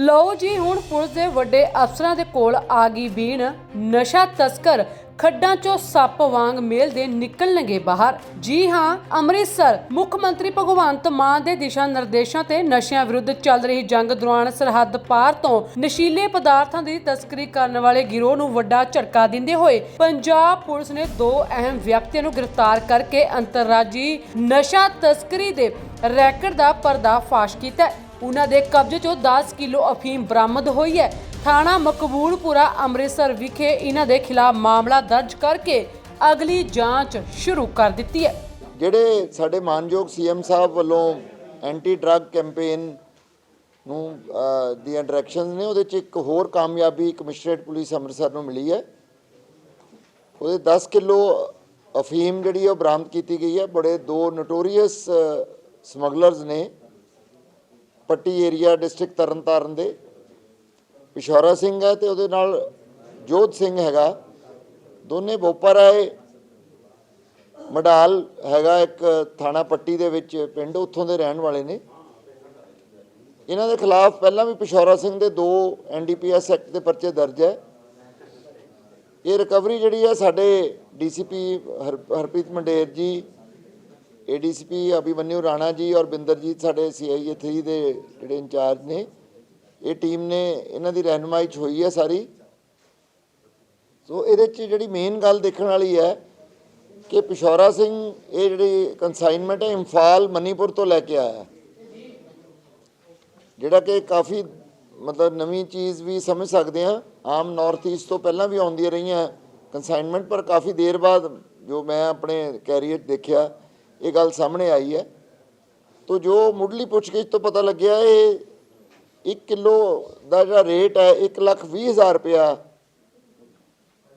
ਲਓ ਜੀ, ਹੁਣ ਪੁਲਿਸ ਦੇ ਵੱਡੇ ਅਫਸਰਾਂ ਦੇ ਕੋਲ ਆ ਗਈ ਬੀਣ। ਨਸ਼ਾ ਤਸਕਰ ਖੱਡਾਂ ਚੋਂ ਸੱਪ ਵਾਂਗ ਮੇਲਦੇ ਨਿਕਲਣਗੇ ਬਾਹਰ। ਜੀ ਹਾਂ, ਅੰਮ੍ਰਿਤਸਰ। ਮੁੱਖ ਮੰਤਰੀ ਭਗਵੰਤ ਮਾਨ ਦੇ ਦਿਸ਼ਾ ਨਿਰਦੇਸ਼ਾਂ ਤੇ ਨਸ਼ਿਆਂ ਵਿਰੁੱਧ ਚੱਲ ਰਹੀ ਜੰਗ ਦੌਰਾਨ ਸਰਹੱਦ ਪਾਰ ਤੋਂ ਨਸ਼ੀਲੇ ਪਦਾਰਥਾਂ ਦੀ ਤਸਕਰੀ ਕਰਨ ਵਾਲੇ ਗਿਰੋਹ ਨੂੰ ਵੱਡਾ ਝਟਕਾ ਦਿੰਦੇ ਹੋਏ ਪੰਜਾਬ ਪੁਲਿਸ ਨੇ ਦੋ ਅਹਿਮ ਵਿਅਕਤੀਆਂ ਨੂੰ ਗ੍ਰਿਫਤਾਰ ਕਰਕੇ ਅੰਤਰਰਾਜੀ ਨਸ਼ਾ ਤਸਕਰੀ ਦੇ ਰੈਕਟ ਦਾ ਪਰਦਾਫਾਸ਼ ਕੀਤਾ ਉਹਨਾਂ ਦੇ ਕਬਜ਼ੇ ਚੋਂ 10 ਕਿਲੋ ਅਫੀਮ ਬਰਾਮਦ ਹੋਈ ਹੈ। ਥਾਣਾ ਮਕਬੂਲਪੁਰਾ ਅੰਮ੍ਰਿਤਸਰ ਵਿਖੇ ਇਹਨਾਂ ਦੇ ਖਿਲਾਫ ਮਾਮਲਾ ਦਰਜ ਕਰਕੇ ਅਗਲੀ ਜਾਂਚ ਸ਼ੁਰੂ ਕਰ ਦਿੱਤੀ ਹੈ। ਜਿਹੜੇ ਸਾਡੇ ਮਾਨਯੋਗ ਸੀਐਮ ਸਾਹਿਬ ਵੱਲੋਂ ਐਂਟੀ ਡਰੱਗ ਕੈਂਪੇਨ ਨੂੰ ਦੀਆਂ ਡਾਇਰੈਕਸ਼ਨਸ ਨੇ, ਉਹਦੇ ਚ ਇੱਕ ਹੋਰ ਕਾਮਯਾਬੀ ਕਮਿਸ਼ਨਰੇਟ ਪੁਲਿਸ ਅੰਮ੍ਰਿਤਸਰ ਨੂੰ ਮਿਲੀ ਹੈ। ਉਹਦੇ 10 ਕਿਲੋ ਅਫੀਮ ਜਿਹੜੀ ਹੈ ਉਹ ਬਰਾਮਦ ਕੀਤੀ ਗਈ ਹੈ। ਬੜੇ ਦੋ ਨੋਟੋਰੀਅਸ ਸਮਗਲਰਸ ਨੇ। ਪੱਟੀ ਏਰੀਆ ਡਿਸਟ੍ਰਿਕਟ ਤਰਨਤਾਰਨ ਦੇ। ਪਿਸ਼ੌਰਾ ਸਿੰਘ ਹੈ ਤੇ ਉਹਦੇ ਨਾਲ ਜੋਧ ਸਿੰਘ ਹੈਗਾ। ਦੋਨੇ ਬੋਪਰ ਆਏ ਮਡਾਲ ਹੈਗਾ ਇੱਕ ਥਾਣਾ ਪੱਟੀ ਦੇ ਵਿੱਚ, ਪਿੰਡ ਉੱਥੋਂ ਦੇ ਰਹਿਣ ਵਾਲੇ ਨੇ। ਇਹਨਾਂ ਦੇ ਖਿਲਾਫ ਪਹਿਲਾਂ ਵੀ ਪਿਸ਼ੌਰਾ ਸਿੰਘ ਦੇ ਦੋ ਐਨਡੀਪੀਐਸ ਐਕਟ ਦੇ ਪਰਚੇ ਦਰਜ ਹੈ। ਇਹ ਰਿਕਵਰੀ ਜਿਹੜੀ ਹੈ ਸਾਡੇ ਡੀਸੀਪੀ ਹਰਪ੍ਰੀਤ ਮੰਡੇਰ ਜੀ ਏਡੀਸੀਪੀ ਅਭਿਮਨਿਊ ਰਾਣਾ ਜੀ ਔਰ ਬਿੰਦਰਜੀਤ ਸਾਡੇ ਸੀਆਈਏ 3 ਦੇ ਜਿਹੜੇ ਇੰਚਾਰਜ ਨੇ, ਇਹ ਟੀਮ ਨੇ ਇਹਨਾਂ ਦੀ ਰਹਿਨਮਾਈ ਚ ਹੋਈ ਹੈ ਸਾਰੀ। ਸੋ ਇਹਦੇ ਚ ਜਿਹੜੀ ਮੇਨ ਗੱਲ ਦੇਖਣ ਵਾਲੀ ਹੈ ਕਿ ਪਿਸ਼ੌਰਾ ਸਿੰਘ ਇਹ ਜਿਹੜੀ ਕਨਸਾਈਨਮੈਂਟ ਹੈ, ਇੰਫਾਲ ਮਨੀਪੁਰ ਤੋਂ ਲੈ ਕੇ ਆਇਆ ਜਿਹੜਾ ਕਿ ਕਾਫੀ ਮਤਲਬ ਨਵੀਂ ਚੀਜ਼ ਵੀ ਸਮਝ ਸਕਦੇ ਆ ਆਮ ਨਾਰਥ ਈਸਟ ਤੋਂ ਪਹਿਲਾਂ ਵੀ ਆਉਂਦੀਆਂ ਰਹੀਆਂ ਕਨਸਾਈਨਮੈਂਟ ਪਰ ਕਾਫੀ ਦੇਰ ਬਾਅਦ ਜੋ ਮੈਂ ਆਪਣੇ ਕੈਰੀਅਰ ਦੇਖਿਆ ਇਹ ਗੱਲ ਸਾਹਮਣੇ ਆਈ ਹੈ। ਤੋ ਜੋ ਮੁੱਢਲੀ ਪੁੱਛਗਿੱਛ ਤੋਂ ਪਤਾ ਲੱਗਿਆ ਇਹ 1 ਕਿਲੋ ਦਾ ਜਿਹੜਾ ਰੇਟ ਹੈ 1 ਲੱਖ 20 ਹਜ਼ਾਰ ਰੁਪਇਆ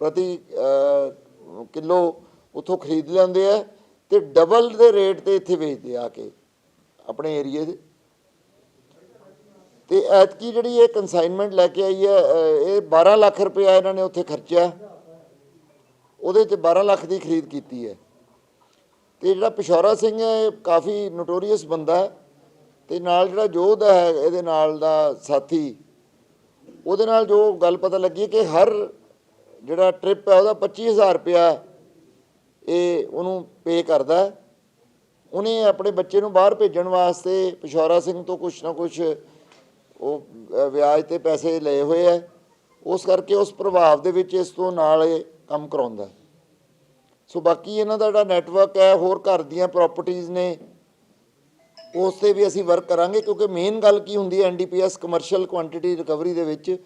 ਪ੍ਰਤੀ ਅਹ, ਕਿਲੋ ਉਥੋਂ ਖਰੀਦ ਲੈਂਦੇ ਆ ਤੇ ਡਬਲ ਦੇ ਰੇਟ ਤੇ ਇੱਥੇ ਵੇਚਦੇ ਆ ਕੇ ਆਪਣੇ ਏਰੀਏ ਦੇ। ਤੇ ਐਤਕੀ ਜਿਹੜੀ ਇਹ ਕਨਸਾਈਨਮੈਂਟ ਲੈ ਕੇ ਆਈ ਹੈ ਇਹ 12 ਲੱਖ ਰੁਪਇਆ ਇਹਨਾਂ ਨੇ ਉੱਥੇ ਖਰਚਿਆ। ਉਹਦੇ ਚ 12 ਲੱਖ ਦੀ ਖਰੀਦ ਕੀਤੀ ਹੈ। ਤੇ ਜਿਹੜਾ ਪਿਸ਼ੌਰਾ ਸਿੰਘ ਹੈ, ਇਹ ਕਾਫੀ ਨੋਟੋਰੀਅਸ ਬੰਦਾ ਹੈ ਤੇ ਨਾਲ ਜਿਹੜਾ ਜੋਧ ਹੈ, ਇਹਦੇ ਨਾਲ ਦਾ ਸਾਥੀ, ਉਹਦੇ ਨਾਲ ਜੋ ਗੱਲ ਪਤਾ ਲੱਗੀ ਕਿ ਹਰ ਜਿਹੜਾ ਟ੍ਰਿਪ ਹੈ, ਉਹਦਾ 25000 ਰੁਪਇਆ ਇਹ ਉਹਨੂੰ ਪੇ ਕਰਦਾ ਉਹਨੇ ਆਪਣੇ ਬੱਚੇ ਨੂੰ ਬਾਹਰ ਭੇਜਣ ਵਾਸਤੇ ਪਿਸ਼ੌਰਾ ਸਿੰਘ ਤੋਂ ਕੁਛ ਨਾ ਕੁਛ ਉਹ ਵਿਆਜ ਤੇ ਪੈਸੇ ਲਏ ਹੋਏ ਹੈ। ਉਸ ਕਰਕੇ ਉਸ ਪ੍ਰਭਾਵ ਦੇ ਵਿੱਚ ਇਸ ਤੋਂ ਨਾਲ ਇਹ ਕੰਮ ਕਰਾਉਂਦਾ ਸੋ ਬਾਕੀ ਇਹਨਾਂ ਦਾ ਜਿਹੜਾ ਨੈਟਵਰਕ ਹੈ, ਹੋਰ ਘਰ ਦੀਆਂ ਪ੍ਰਾਪਰਟੀਆਂ ਨੇ, ਉਸ ਤੇ ਵੀ ਅਸੀਂ ਵਰਕ ਕਰਾਂਗੇ, ਕਿਉਂਕਿ ਮੇਨ ਗੱਲ ਕੀ ਹੁੰਦੀ ਹੈ ਐਨਡੀਪੀਐਸ ਕਮਰਸ਼ੀਅਲ ਕੁਆਂਟੀਟੀ ਰਿਕਵਰੀ ਦੇ ਵਿੱਚ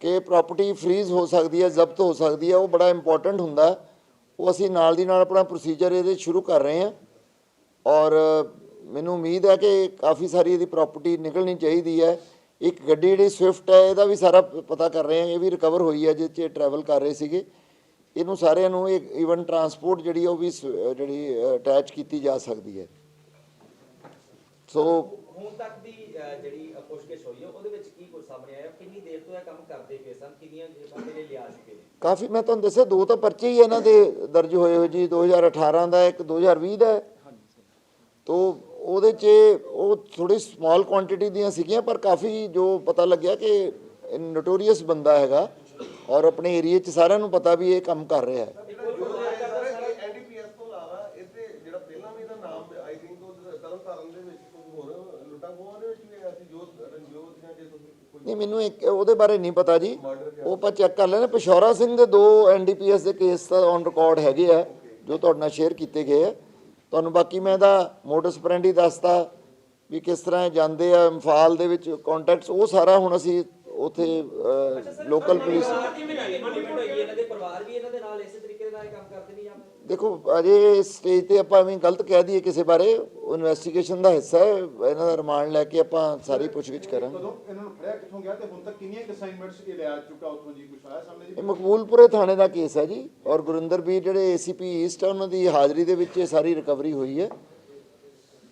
ਕਿ ਪ੍ਰਾਪਰਟੀ ਫ੍ਰੀਜ਼ ਹੋ ਸਕਦੀ ਹੈ, ਜ਼ਬਤ ਹੋ ਸਕਦੀ ਹੈ, ਉਹ ਬੜਾ ਇੰਪੋਰਟੈਂਟ ਹੁੰਦਾ ਉਹ ਅਸੀਂ ਨਾਲ ਦੀ ਨਾਲ ਆਪਣਾ ਪ੍ਰੋਸੀਜਰ ਇਹਦੇ ਸ਼ੁਰੂ ਕਰ ਰਹੇ ਹਾਂ। ਔਰ ਮੈਨੂੰ ਉਮੀਦ ਹੈ ਕਿ ਕਾਫੀ ਸਾਰੀ ਇਹਦੀ ਪ੍ਰਾਪਰਟੀ ਨਿਕਲਣੀ ਚਾਹੀਦੀ ਹੈ। ਇੱਕ ਗੱਡੀ ਜਿਹੜੀ ਸਵਿਫਟ ਹੈ, ਇਹਦਾ ਵੀ ਸਾਰਾ ਪ- ਪਤਾ ਕਰ ਰਹੇ ਹਾਂ, ਇਹ ਵੀ ਰਿਕਵਰ ਹੋਈ ਹੈ ਜਿਸ 'ਚ ਟਰੈਵਲ ਕਰ ਰਹੇ ਸੀਗੇ। ਇਹਨੂੰ ਸਾਰਿਆਂ ਨੂੰ ਇੱਕ ਈਵਨ ਟਰਾਂਸਪੋਰਟ ਜਿਹੜੀ ਉਹ ਵੀ ਜਿਹੜੀ ਅਟੈਚ ਕੀਤੀ ਜਾ ਸਕਦੀ ਹੈ। ਸੋ ਹੁਣ ਤੱਕ ਦੀ ਜਿਹੜੀ ਪੁੱਛਗਿੱਛ ਹੋਈ ਹੈ ਉਹਦੇ ਵਿੱਚ ਕੀ ਕੁਝ ਸਾਹਮਣੇ ਆਇਆ? ਕਿੰਨੀ ਦੇਰ ਤੋਂ ਇਹ ਕੰਮ ਕਰਦੇ ਪਏ ਸਨ? ਕਿੰਨੀਆਂ ਜੇਬਾਂ ਦੇ ਲਿਆ ਚੁੱਕੇ ਨੇ ਕਾਫੀ ਮੈਂ ਤੁਹਾਨੂੰ ਦੱਸਿਆ ਦੋ ਤਾਂ ਪਰਚੇ ਹੀ ਇਹਨਾਂ ਦੇ ਦਰਜ ਹੋਏ ਹੋਏ ਜੀ 2018 ਦਾ ਇੱਕ 2020 ਦਾ ਤੋ ਉਹਦੇ 'ਚ ਉਹ ਥੋੜੀ ਸਮਾਲ ਕੁਆਂਟੀਟੀ ਦੀਆਂ ਸੀਗੀਆਂ ਪਰ ਕਾਫੀ ਜੋ ਪਤਾ ਲੱਗਿਆ ਕਿ ਨੋਟੋਰੀਅਸ ਬੰਦਾ ਹੈਗਾ। ਔਰ ਆਪਣੇ ਏਰੀਆ 'ਚ ਸਾਰਿਆਂ ਨੂੰ ਪਤਾ ਵੀ ਇਹ ਕੰਮ ਕਰ ਰਿਹਾ ਹੈ। ਨਹੀਂ, ਮੈਨੂੰ ਇੱਕ ਉਹਦੇ ਬਾਰੇ ਨਹੀਂ ਪਤਾ ਜੀ। ਉਹ ਆਪਾਂ ਚੈੱਕ ਕਰ ਲੈਣਾ ਪਿਸ਼ੌਰਾ ਸਿੰਘ ਦੇ ਦੋ ਐਨਡੀਪੀਐਸ ਦੇ ਕੇਸ ਤਾਂ ਔਨ ਰਿਕਾਰਡ ਹੈਗੇ ਆ, ਜੋ ਤੁਹਾਡੇ ਨਾਲ ਸ਼ੇਅਰ ਕੀਤੇ ਗਏ ਆ। ਤੁਹਾਨੂੰ ਬਾਕੀ ਮੈਂ ਇਹਦਾ ਮੋਡਸ ਪ੍ਰੈਂਡੀ ਦੱਸਤਾ ਵੀ ਕਿਸ ਤਰ੍ਹਾਂ ਜਾਂਦੇ ਆ, ਇੰਫਾਲ ਦੇ ਵਿੱਚ ਕੰਟੈਕਟਸ ਉਹ ਸਾਰਾ ਹੁਣ ਅਸੀਂ ਉਥੇ ਲੋਕਲ ਪੁਲਿਸ ਪਰਿਵਾਰ ਦੀ ਵੀ ਇਨਵੋਲਵਮੈਂਟ ਹੋਈ ਹੈ ਇਹਨਾਂ ਦੇ ਪਰਿਵਾਰ ਵੀ ਇਹਨਾਂ ਦੇ ਨਾਲ ਇਸੇ ਤਰੀਕੇ ਨਾਲ ਇਹ ਕੰਮ ਕਰਦੇ ਨਹੀਂ ਜਾਂ ਦੇਖੋ ਅਜੇ ਸਟੇਜ ਤੇ ਆਪਾਂ ਐਵੇਂ ਗਲਤ ਕਹਿ ਦਈਏ ਕਿਸੇ ਬਾਰੇ ਇਨਵੈਸਟੀਗੇਸ਼ਨ ਦਾ ਹਿੱਸਾ ਹੈ ਇਹਨਾਂ ਦਾ ਰਿਮਾਂਡ ਲੈ ਕੇ ਆਪਾਂ ਸਾਰੀ ਪੁੱਛਗਿੱਛ ਕਰਾਂਗੇ। ਕਦੋਂ ਇਹਨਾਂ ਨੂੰ ਫੜਿਆ ਕਿੱਥੋਂ ਗਿਆ ਤੇ ਹੁਣ ਤੱਕ ਕਿੰਨੀਆਂ ਅਸਾਈਨਮੈਂਟਸ ਇਹ ਲਿਆ ਚੁੱਕਾ ਉੱਥੋਂ ਜੀ ਕੁਛ ਆਇਆ ਸਾਹਮਣੇ ਇਹ ਜੀ ਮਕਬੂਲਪੁਰੇ ਥਾਣੇ ਦਾ ਕੇਸ ਹੈ ਜੀ ਔਰ ਗੁਰਿੰਦਰ ਵੀਰ ਜਿਹੜੇ ਏਸੀਪੀ ਈਸਟ ਆ ਉਹਨਾਂ ਦੀ ਹਾਜ਼ਰੀ ਦੇ ਵਿੱਚ ਇਹ ਸਾਰੀ ਰਿਕਵਰੀ ਹੋਈ ਹੈ।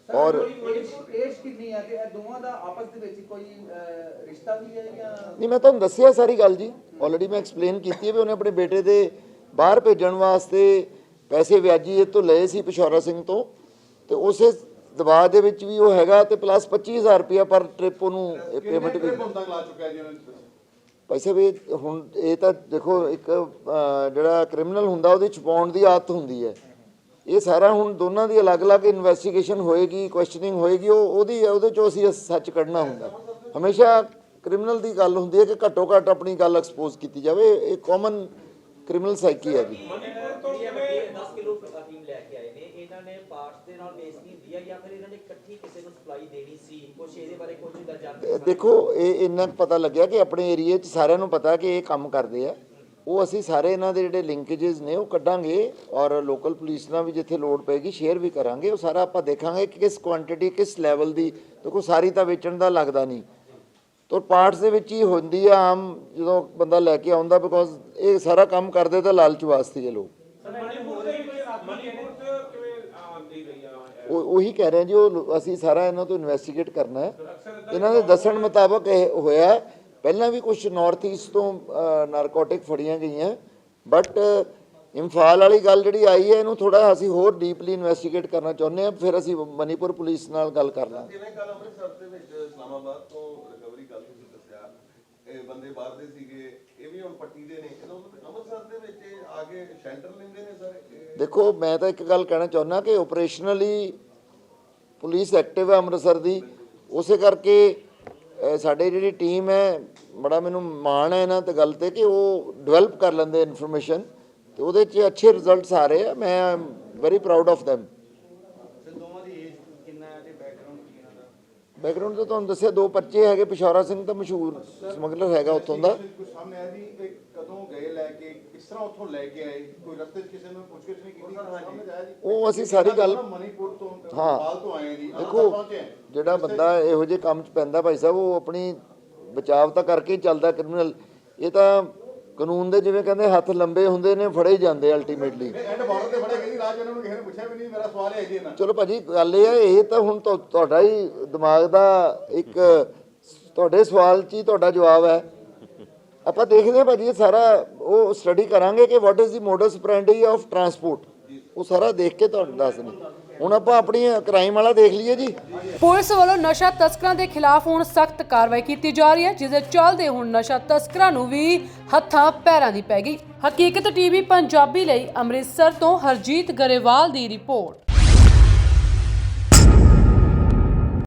ਔਰ ਏਜ ਕਿੰਨੀ ਹੈ ਕਿ ਇਹ ਦੋਵਾਂ ਦਾ ਆਪਸ ਦੇ ਵਿੱਚ ਕੋਈ ਅਹ, ਰਿਸ਼ਤਾ ਵੀ ਹੈ ਜਾਂ ਨਹੀਂ ਮੈਂ ਤੁਹਾਨੂੰ ਦੱਸਿਆ ਸਾਰੀ ਗੱਲ ਜੀ। ਆਲਰੇਡੀ ਮੈਂ ਐਕਸਪਲੇਨ ਕੀਤੀ ਹੈ ਵੀ ਉਹਨੇ ਆਪਣੇ ਬੇਟੇ ਦੇ ਬਾਹਰ ਭੇਜਣ ਵਾਸਤੇ ਪੈਸੇ ਵਿਆਜੀ ਇਹ ਤੋਂ ਲਏ ਸੀ ਪਿਸ਼ੌਰਾ ਸਿੰਘ ਤੋਂ। ਤੇ ਉਸੇ ਦਬਾਅ ਦੇ ਵਿੱਚ ਵੀ ਉਹ ਹੈਗਾ ਤੇ ਪਲੱਸ 25000 ਰੁਪਇਆ ਪਰ ਟ੍ਰਿਪ ਉਹਨੂੰ ਪੇਮੈਂਟ ਵੀ ਸਾਹਿਬ ਇਹ ਹੁਣ ਇਹ ਤਾਂ ਦੇਖੋ ਇੱਕ ਜਿਹੜਾ ਕ੍ਰਿਮੀਨਲ ਹੁੰਦਾ ਉਹਦੀ ਛੁਪਾਉਣ ਦੀ ਆਦਤ ਹੁੰਦੀ ਹੈ। ਇਹ ਸਾਰਾ ਹੁਣ ਦੋਨਾਂ ਦੀ ਅਲੱਗ-ਅਲੱਗ ਇਨਵੈਸਟੀਗੇਸ਼ਨ ਹੋਏਗੀ ਕੁਐਸਚਨਿੰਗ ਹੋਏਗੀ ਉਹ ਉਹਦੀ ਉਹਦੇ ਚੋਂ ਅਸੀਂ ਸੱਚ ਕੱਢਣਾ ਹੁੰਦਾ। ਹਮੇਸ਼ਾ ਕ੍ਰਿਮੀਨਲ ਦੀ ਗੱਲ ਹੁੰਦੀ ਹੈ ਕਿ ਘੱਟੋ ਘੱਟ ਆਪਣੀ ਗੱਲ ਐਕਸਪੋਜ਼ ਕੀਤੀ ਜਾਵੇ। ਇਹ ਕਾਮਨ ਕ੍ਰਿਮੀਨਲ ਸਾਈਕੀ ਹੈ ਜੀ ਜਿਹੜੀ ਇਹ ਵੱਡੀ 10 ਕਿਲੋ ਅਫੀਮ ਲੈ ਕੇ ਆਏ ਨੇ। ਇਹਨਾਂ ਨੇ ਪਾਰਟਸ ਦੇ ਨਾਲ ਵੇਚਣੀ ਹੁੰਦੀ ਹੈ ਜਾਂ ਫਿਰ ਇਹਨਾਂ ਨੇ ਇਕੱਠੀ ਕਿਸੇ ਨੂੰ ਸਪਲਾਈ ਦੇਣੀ ਸੀ। ਕੁਝ ਇਹਦੇ ਬਾਰੇ ਕੁਝ ਦਾ ਜਾਣਕਾਰੀ ਦੇਖੋ ਇਹ ਇੰਨਾ ਕੁ ਪਤਾ ਲੱਗਿਆ ਕਿ ਆਪਣੇ ਏਰੀਏ 'ਚ ਸਾਰਿਆਂ ਨੂੰ ਪਤਾ ਕਿ ਇਹ ਕੰਮ ਕਰਦੇ ਆ। ਉਹ ਅਸੀਂ ਸਾਰੇ ਇਹਨਾਂ ਦੇ ਜਿਹੜੇ ਲਿੰਕੇजेस ਨੇ ਉਹ ਕੱਢਾਂਗੇ ਔਰ ਲੋਕਲ ਪੁਲਿਸ ਨਾਲ ਵੀ ਜਿੱਥੇ ਲੋੜ ਪਏਗੀ ਸ਼ੇਅਰ ਵੀ ਕਰਾਂਗੇ। ਉਹ ਸਾਰਾ ਆਪਾਂ ਦੇਖਾਂਗੇ ਕਿ ਕਿਸ ਕੁਆਂਟੀਟੀ ਕਿਸ ਲੈਵਲ ਦੀ, ਦੇਖੋ ਸਾਰੀ ਤਾਂ ਵੇਚਣ ਦਾ ਲੱਗਦਾ ਨਹੀਂ। ਤੋ ਪਾਰਟਸ ਦੇ ਵਿੱਚ ਹੀ ਹੁੰਦੀ ਆ ਆਮ ਜਦੋਂ ਬੰਦਾ ਲੈ ਕੇ ਆਉਂਦਾ ਬਿਕੋਜ਼ ਇਹ ਸਾਰਾ ਕੰਮ ਕਰਦੇ ਤਾਂ ਲਾਲਚ ਵਾਸਤੇ ਹੀ ਲੋਕ। ਉਹੀ ਕਹਿ ਰਹੇ ਜੀ, ਉਹ ਅਸੀਂ ਸਾਰਾ ਇਹਨਾਂ ਤੋਂ ਇਨਵੈਸਟੀਗੇਟ ਕਰਨਾ ਹੈ। ਇਹਨਾਂ ਦੇ ਦੱਸਣ ਮੁਤਾਬਕ ਇਹ ਹੋਇਆ ਪਹਿਲਾਂ ਵੀ ਕੁਝ ਨਾਰਥ ਈਸਟ ਤੋਂ ਨਾਰਕੋਟਿਕ ਫੜੀਆਂ ਗਈਆਂ ਬਟ ਇੰਫਾਲ ਵਾਲੀ ਗੱਲ ਜਿਹੜੀ ਆਈ ਹੈ ਇਹਨੂੰ ਥੋੜਾ ਅਸੀਂ ਹੋਰ ਡੀਪਲੀ ਇਨਵੈਸਟੀਗੇਟ ਕਰਨਾ ਚਾਹੁੰਦੇ ਹਾਂ ਫਿਰ ਅਸੀਂ ਮਨੀਪੁਰ ਪੁਲਿਸ ਨਾਲ ਗੱਲ ਕਰ ਲਾਂਗੇ। ਜਿਵੇਂ ਕੱਲ ਅੰਮ੍ਰਿਤਸਰ ਦੇ ਵਿੱਚ ਇਸਲਾਮਾਬਾਦ ਤੋਂ ਰਿਕਵਰੀ ਗੱਲ ਤੁਸੀਂ ਦੱਸਿਆ ਇਹ ਬੰਦੇ ਬਾਹਰ ਦੇ ਸੀਗੇ ਇਹ ਵੀ ਹੁਣ ਪੱਟੀ ਦੇ ਨੇ ਇਹਨਾਂ ਨੂੰ ਅੰਮ੍ਰਿਤਸਰ ਦੇ ਵਿੱਚ ਇਹ ਆ ਕੇ ਸ਼ੈਲਟਰ ਲੈਂਦੇ ਨੇ ਸਰ? ਇਹ ਦੇਖੋ ਮੈਂ ਤਾਂ ਇੱਕ ਗੱਲ ਕਹਿਣਾ ਚਾਹੁੰਦਾ ਕਿ ਆਪਰੇਸ਼ਨਲੀ ਪੁਲਿਸ ਐਕਟਿਵ ਹੈ ਅੰਮ੍ਰਿਤਸਰ ਦੀ ਉਸੇ ਕਰਕੇ ਸਾਡੇ ਜਿਹੜੀ ਟੀਮ ਹੈ, ਬੜਾ ਮੈਨੂੰ ਮਾਣ ਹੈ ਇਹਨਾਂ ਤੇ ਗੱਲ ਤੇ ਕਿ ਉਹ ਡਿਵੈਲਪ ਕਰ ਲੈਂਦੇ ਇਨਫੋਰਮੇਸ਼ਨ ਤੇ ਉਹਦੇ 'ਚ ਅੱਛੇ ਰਿਜ਼ਲਟਸ ਆ ਰਹੇ ਆ। ਮੈਂ very proud of them background ਤਾਂ ਤੁਹਾਨੂੰ ਦੱਸਿਆ ਦੋ ਬੱਚੇ ਹੈਗੇ ਪਿਸ਼ੌਰਾ ਸਿੰਘ ਤਾਂ ਮਸ਼ਹੂਰ ਸਮਗਲਰ ਹੈਗਾ ਉੱਥੋਂ ਦਾ। ਕੁਝ ਸਾਹਮਣੇ ਆਇਆ ਜੀ ਇਹ ਕਦੋਂ ਗਏ ਲੈ ਕੇ ਕਿਸ ਤਰ੍ਹਾਂ ਉੱਥੋਂ ਲੈ ਕੇ ਆਏ? ਕੋਈ ਰਸਤੇ 'ਚ ਕਿਸੇ ਨੂੰ ਪੁੱਛਗਿੱਛ ਨਹੀਂ ਕੀਤੀ? ਸਾਹਮਣੇ ਆਇਆ ਜੀ। ਉਹ ਅਸੀਂ ਸਾਰੀ ਗੱਲ ਮਨੀਪੁਰ ਤੋਂ ਹਾਂ। ਬਾਲ ਤੋਂ ਆਏ ਜੀ ਦੇਖੋ। ਜਿਹੜਾ ਬੰਦਾ ਇਹੋ ਜਿਹੇ ਕੰਮ 'ਚ ਪੈਂਦਾ ਭਾਈ ਸਾਹਿਬ ਉਹ ਆਪਣੀ ਬਚਾਵ ਤਾਂ ਕਰਕੇ ਹੀ ਚੱਲਦਾ ਕ੍ਰਿਮੀਨਲ ਇਹ ਤਾਂ ਕਾਨੂੰਨ ਦੇ ਜਿਵੇਂ ਕਹਿੰਦੇ ਹੱਥ ਲੰਬੇ ਹੁੰਦੇ ਨੇ ਫੜੇ ਜਾਂਦੇ ਅਲਟੀਮੇਟਲੀ ਐਂਡ ਉਹਨਾਂ ਨੂੰ ਕਿਸੇ ਨੇ ਪੁੱਛਿਆ ਵੀ ਨਹੀਂ, ਮੇਰਾ ਸਵਾਲ ਹੈ ਜੀ ਇਹਨਾਂ ਚਲੋ ਭਾਜੀ, ਗੱਲ ਇਹ ਹੈ, ਇਹ ਤਾਂ ਹੁਣ ਤੁਹਾ- ਤੁਹਾਡਾ ਹੀ ਦਿਮਾਗ ਦਾ ਇੱਕ ਤੁਹਾਡੇ ਸਵਾਲ 'ਚ ਹੀ ਤੁਹਾਡਾ ਜਵਾਬ ਹੈ। ਆਪਾਂ ਦੇਖਦੇ ਹਾਂ ਭਾਜੀ, ਇਹ ਸਾਰਾ ਉਹ ਸਟੱਡੀ ਕਰਾਂਗੇ ਕਿ ਵਾਟ ਇਜ਼ ਦੀ ਮੋਡਸ ਪ੍ਰੈਂਡੀ ਆਫ ਟਰਾਂਸਪੋਰਟ ਉਹ ਸਾਰਾ ਦੇਖ ਕੇ ਤੁਹਾਨੂੰ ਦੱਸਦੇ ਹੁਣ ਆਪਾਂ ਆਪਣੀ ਕ੍ਰਾਈਮ ਵਾਲਾ ਦੇਖ ਲਈਏ ਜੀ। ਪੁਲਿਸ ਵੱਲੋਂ ਨਸ਼ਾ ਤਸਕਰਾਂ ਦੇ ਖਿਲਾਫ ਹੁਣ ਸਖਤ ਕਾਰਵਾਈ ਕੀਤੀ ਜਾ ਰਹੀ ਹੈ, ਜਿਸ ਦੇ ਚੱਲਦੇ ਹੁਣ ਨਸ਼ਾ ਤਸਕਰਾਂ ਨੂੰ ਵੀ ਹੱਥਾਂ ਪੈਰਾਂ ਦੀ ਪੈ ਗਈ। ਹਕੀਕਤ ਟੀਵੀ ਪੰਜਾਬੀ ਲਈ ਅੰਮ੍ਰਿਤਸਰ ਤੋਂ ਹਰਜੀਤ ਗਰੇਵਾਲ ਦੀ ਰਿਪੋਰਟ।